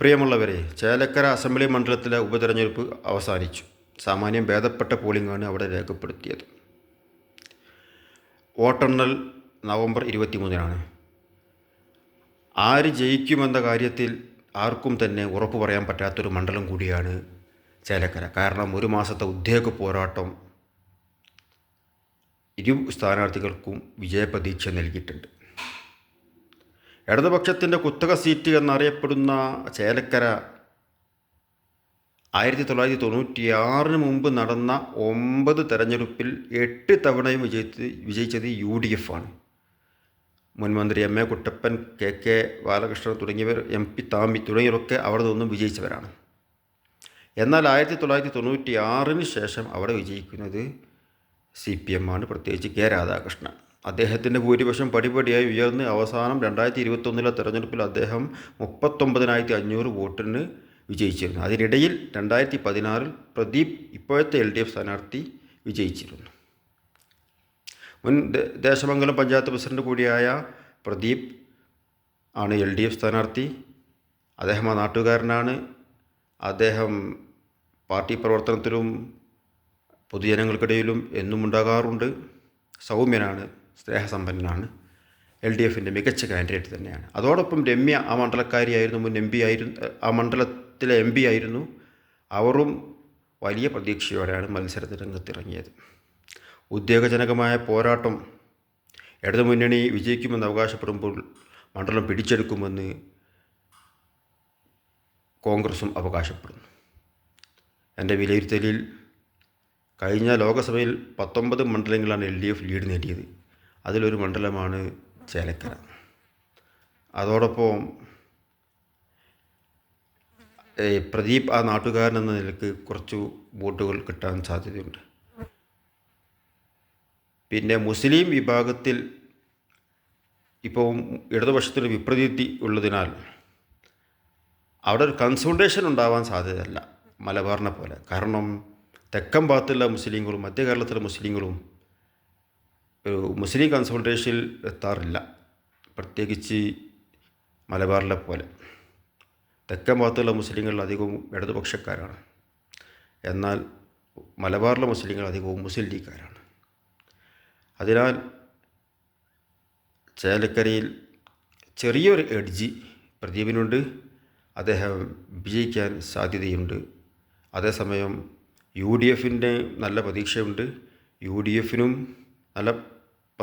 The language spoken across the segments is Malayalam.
പ്രിയമുള്ളവരെ ചേലക്കര അസംബ്ലി മണ്ഡലത്തിലെ ഉപതെരഞ്ഞെടുപ്പ് അവസാനിച്ചു. സാമാന്യം ഭേദപ്പെട്ട പോളിംഗാണ് അവിടെ രേഖപ്പെടുത്തിയത്. വോട്ടെണ്ണൽ നവംബർ ഇരുപത്തിമൂന്നിനാണ്. ആര് ജയിക്കുമെന്ന കാര്യത്തിൽ ആർക്കും തന്നെ ഉറപ്പ് പറയാൻ പറ്റാത്തൊരു മണ്ഡലം കൂടിയാണ് ചേലക്കര. കാരണം ഒരു മാസത്തെ ഉദ്യോഗ പോരാട്ടം ഇരു സ്ഥാനാർത്ഥികൾക്കും വിജയപ്രതീക്ഷ നൽകിയിട്ടുണ്ട്. ഇടതുപക്ഷത്തിന്റെ കുത്തക സീറ്റ് എന്നറിയപ്പെടുന്ന ചേലക്കര ആയിരത്തി തൊള്ളായിരത്തി തൊണ്ണൂറ്റിയാറിന് മുമ്പ് നടന്ന ഒമ്പത് തെരഞ്ഞെടുപ്പിൽ എട്ട് തവണയും വിജയിച്ച് വിജയിച്ചത് യു ഡി എഫ് ആണ് മുൻമന്ത്രി M A Kuttappan K K Balakrishnan തുടങ്ങിയവർ എം പി താമി തുടങ്ങിയവരൊക്കെ അവിടെ നിന്നും വിജയിച്ചവരാണ്. എന്നാൽ ആയിരത്തി തൊള്ളായിരത്തി തൊണ്ണൂറ്റി ആറിന് ശേഷം അവിടെ വിജയിക്കുന്നത് സി പി എം ആണ്. പ്രത്യേകിച്ച് കെ രാധാകൃഷ്ണൻ. അദ്ദേഹത്തിന്റെ ഭൂരിപക്ഷം പടിപടിയായി ഉയർന്ന് അവസാനം രണ്ടായിരത്തി ഇരുപത്തൊന്നിലെ തെരഞ്ഞെടുപ്പിൽ അദ്ദേഹം മുപ്പത്തൊമ്പതിനായിരത്തി അഞ്ഞൂറ് വോട്ടിന് വിജയിച്ചിരുന്നു. അതിനിടയിൽ രണ്ടായിരത്തി പതിനാറിൽ പ്രദീപ് ഇപ്പോഴത്തെ എൽ ഡി എഫ് സ്ഥാനാർത്ഥി വിജയിച്ചിരുന്നു. മുൻ ദേശമംഗലം പഞ്ചായത്ത് പ്രസിഡന്റ് കൂടിയായ പ്രദീപ് ആണ് എൽ ഡി എഫ് സ്ഥാനാർത്ഥി. അദ്ദേഹം ആ നാട്ടുകാരനാണ്. അദ്ദേഹം പാർട്ടി പ്രവർത്തനത്തിലും പൊതുജനങ്ങൾക്കിടയിലും എന്നും ഉണ്ടാകാറുണ്ട്. സൗമ്യനാണ്. സ്നേഹസമ്പന്നനാണ്. എൽ ഡി എഫിന്റെ മികച്ച കാൻഡിഡേറ്റ് തന്നെയാണ്. അതോടൊപ്പം രമ്യ ആ മണ്ഡലക്കാരിയായിരുന്നു മുൻ എം പി ആയിരുന്നു ആ മണ്ഡലത്തിലെ എം പി ആയിരുന്നു. അവരും വലിയ പ്രതീക്ഷയോടെയാണ് മത്സരത്തിന് രംഗത്തിറങ്ങിയത്. ഉദ്യോഗജനകമായ പോരാട്ടം ഇടതുമുന്നണി വിജയിക്കുമെന്ന് അവകാശപ്പെടുമ്പോൾ മണ്ഡലം പിടിച്ചെടുക്കുമെന്ന് കോൺഗ്രസും അവകാശപ്പെടുന്നു. എന്റെ വിലയിരുത്തലിൽ കഴിഞ്ഞ ലോക്സഭയിൽ പത്തൊമ്പത് മണ്ഡലങ്ങളാണ് എൽ ഡി എഫ് ലീഡ് നേടിയത്. അതിലൊരു മണ്ഡലമാണ് ചേലക്കര. അതോടൊപ്പം പ്രദീപ് ആ നാട്ടുകാരൻ എന്ന നിലയ്ക്ക് കുറച്ച് വോട്ടുകൾ കിട്ടാൻ സാധ്യതയുണ്ട്. പിന്നെ മുസ്ലിം വിഭാഗത്തിൽ ഇപ്പോൾ ഇടതുപക്ഷത്തിന് വിപ്രതീതി ഉള്ളതിനാൽ അവിടെ ഒരു കൺസൾട്ടേഷൻ ഉണ്ടാവാൻ സാധ്യതയല്ല മലബാറിനെ പോലെ. കാരണം തെക്കൻ ഭാഗത്തുള്ള മുസ്ലിങ്ങളും മധ്യ കേരളത്തിലെ മുസ്ലിങ്ങളും മുസ്ലിം കൺസൾട്ടേഷനിൽ എത്താറില്ല. പ്രത്യേകിച്ച് മലബാറിലെ പോലെ. തെക്കൻ ഭാഗത്തുള്ള മുസ്ലിങ്ങൾ അധികവും ഇടതുപക്ഷക്കാരാണ്. എന്നാൽ മലബാറിലെ മുസ്ലിങ്ങൾ അധികവും മുസ്ലിം ലീഗുകാരാണ്. അതിനാൽ ചേലക്കരയിൽ ചെറിയൊരു എഡ്ജി പ്രദീപിനുണ്ട്. അദ്ദേഹം വിജയിക്കാൻ സാധ്യതയുണ്ട്. അതേസമയം യു ഡി എഫിന്റെ നല്ല പ്രതീക്ഷയുണ്ട്. യു ഡി എഫിനും നല്ല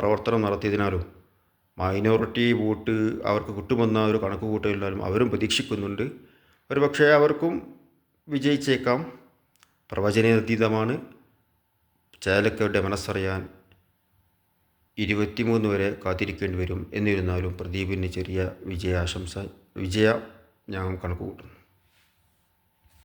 പ്രവർത്തനം നടത്തിയതിനാലും? മൈനോറിറ്റി വോട്ട് അവർക്ക് കിട്ടുമെന്ന ഒരു കണക്ക് കൂട്ടലിനാലും അവരും പ്രതീക്ഷിക്കുന്നുണ്ട്. ഒരുപക്ഷെ അവർക്കും വിജയിച്ചേക്കാം. പ്രവചനാതീതമാണ്. ചേലക്കരുടെ മനസ്സറിയാൻ ഇരുപത്തിമൂന്ന് വരെ കാത്തിരിക്കേണ്ടി വരും എന്നിരുന്നാലും പ്രദീപിന് ചെറിയ വിജയാശംസ വിജയ ഞാൻ കണക്ക് കൂട്ടുന്നു